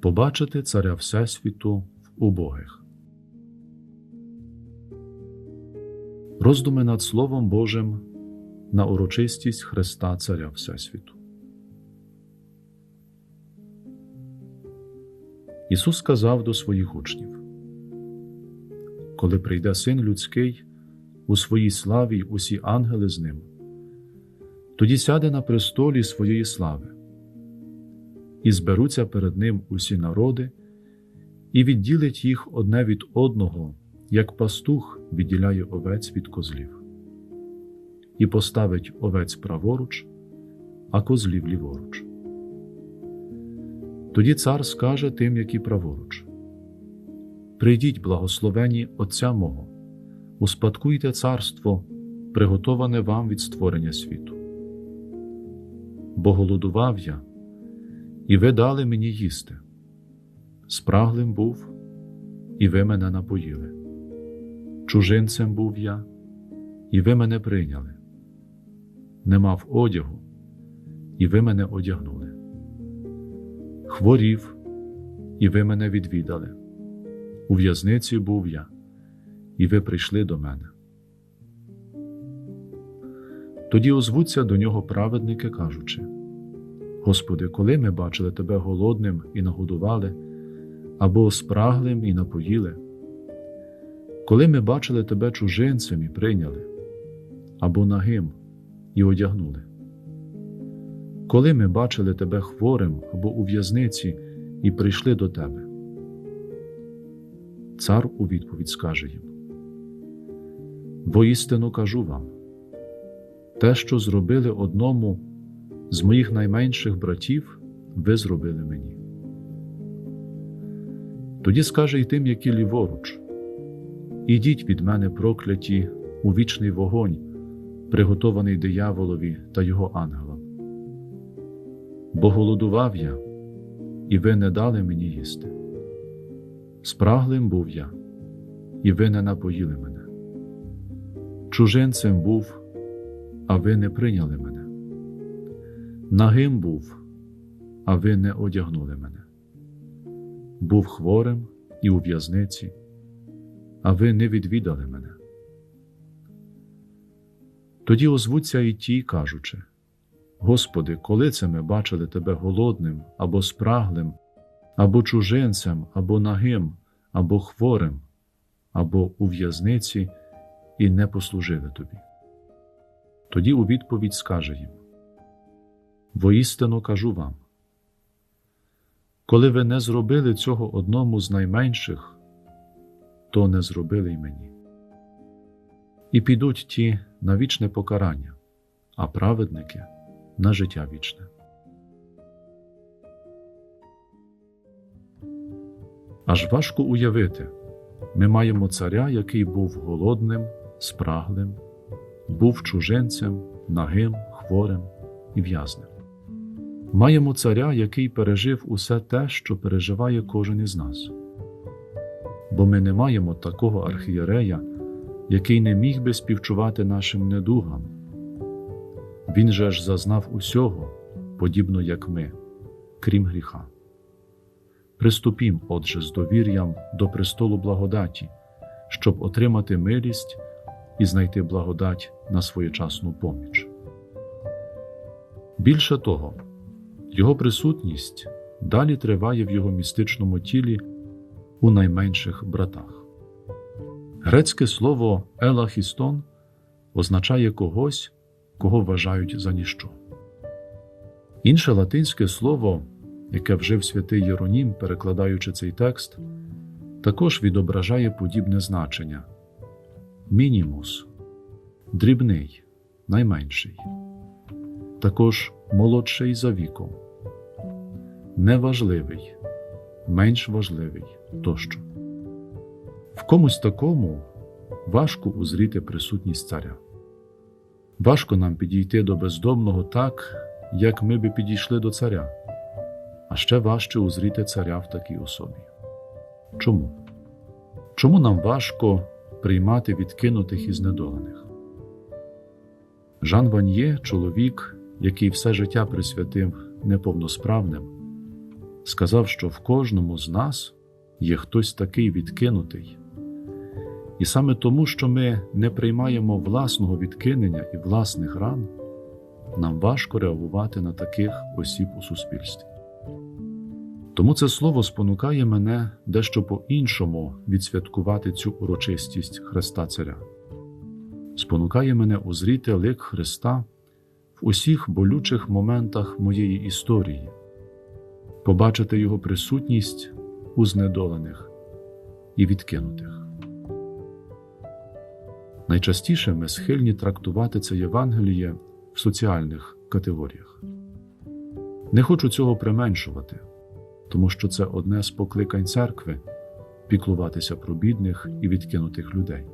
побачити Царя Всесвіту в убогих. Роздуми над Словом Божим на урочистість Христа Царя Всесвіту. Ісус сказав до своїх учнів: Коли прийде Син людський у своїй славі й усі ангели з ним, тоді сяде на престолі своєї слави, і зберуться перед Ним усі народи, і відділить їх одне від одного, як пастух відділяє овець від козлів, і поставить овець праворуч, а козлів ліворуч. Тоді цар скаже тим, які праворуч: Прийдіть, благословені Отця мого, успадкуйте царство, приготоване вам від створення світу. Бо голодував я, і ви дали мені їсти. Спраглим був, і ви мене напоїли. Чужинцем був я, і ви мене прийняли. Не мав одягу, і ви мене одягнули. Хворів, і ви мене відвідали. У в'язниці був я, і ви прийшли до мене. Тоді озвуться до нього праведники, кажучи: Господи, коли ми бачили Тебе голодним і нагодували, або спраглим і напоїли, коли ми бачили Тебе чужинцем і прийняли, або нагим і одягнули, коли ми бачили Тебе хворим або у в'язниці і прийшли до Тебе. Цар у відповідь скаже їм: Воістину кажу вам, те, що зробили одному з моїх найменших братів, ви зробили мені. Тоді скаже й тим, які ліворуч: Ідіть від мене прокляті у вічний вогонь, приготований дияволові та його ангелам. Бо голодував я, і ви не дали мені їсти. Спраглим був я, і ви не напоїли мене. Чужинцем був, а ви не прийняли мене. Нагим був, а ви не одягнули мене. Був хворим і у в'язниці, а ви не відвідали мене. Тоді озвуться і ті, кажучи: Господи, коли це ми бачили Тебе голодним або спраглим, або чужинцем, або нагим, або хворим, або у в'язниці, і не послужили Тобі. Тоді у відповідь скаже їм: Воістину кажу вам, коли ви не зробили цього одному з найменших, то не зробили й мені. І підуть ті на вічне покарання, а праведники на життя вічне. Аж важко уявити, ми маємо царя, який був голодним, спраглим, був чужинцем, нагим, хворим і в'язним. Маємо царя, який пережив усе те, що переживає кожен із нас. Бо ми не маємо такого архієрея, який не міг би співчувати нашим недугам. Він же ж зазнав усього, подібно як ми, крім гріха. Приступім, отже, з довір'ям до престолу благодаті, щоб отримати милість і знайти благодать на своєчасну поміч. Більше того, його присутність далі триває в його містичному тілі у найменших братах. Грецьке слово елахістон означає когось, кого вважають за ніщо. Інше латинське слово, яке вжив святий Єронім, перекладаючи цей текст, також відображає подібне значення мінімус, дрібний, найменший, також молодший за віком, неважливий, менш важливий тощо. В комусь такому важко узріти присутність царя. Важко нам підійти до бездомного так, як ми би підійшли до царя, а ще важче узріти царя в такій особі. Чому? Чому нам важко приймати відкинутих і знедолених? Жан Ваньє, чоловік, який все життя присвятив неповносправним, сказав, що в кожному з нас є хтось такий відкинутий. І саме тому, що ми не приймаємо власного відкинення і власних ран, нам важко реагувати на таких осіб у суспільстві. Тому це слово спонукає мене дещо по-іншому відсвяткувати цю урочистість Христа Царя, спонукає мене узріти лик Христа в усіх болючих моментах моєї історії, побачити Його присутність у знедолених і відкинутих. Найчастіше ми схильні трактувати це Євангеліє в соціальних категоріях. Не хочу цього применшувати, тому що це одне з покликань церкви піклуватися про бідних і відкинутих людей.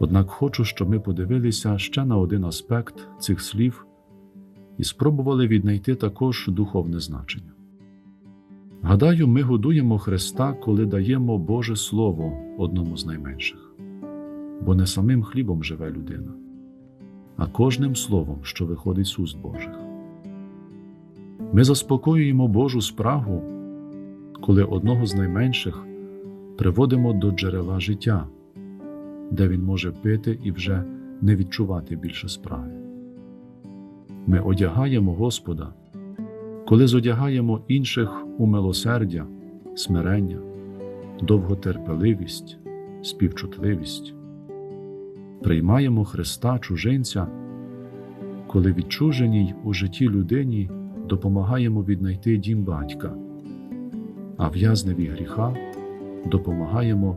Однак хочу, щоб ми подивилися ще на один аспект цих слів і спробували віднайти також духовне значення. Гадаю, ми годуємо Христа, коли даємо Боже Слово одному з найменших, бо не самим хлібом живе людина, а кожним словом, що виходить з уст Божих. Ми заспокоюємо Божу спрагу, коли одного з найменших приводимо до джерела життя, де він може пити і вже не відчувати більше спраги. Ми одягаємо Господа, коли зодягаємо інших у милосердя, смирення, довготерпеливість, співчутливість. Приймаємо Христа чужинця, коли відчуженій у житті людині допомагаємо віднайти дім батька, а в'язневі гріха допомагаємо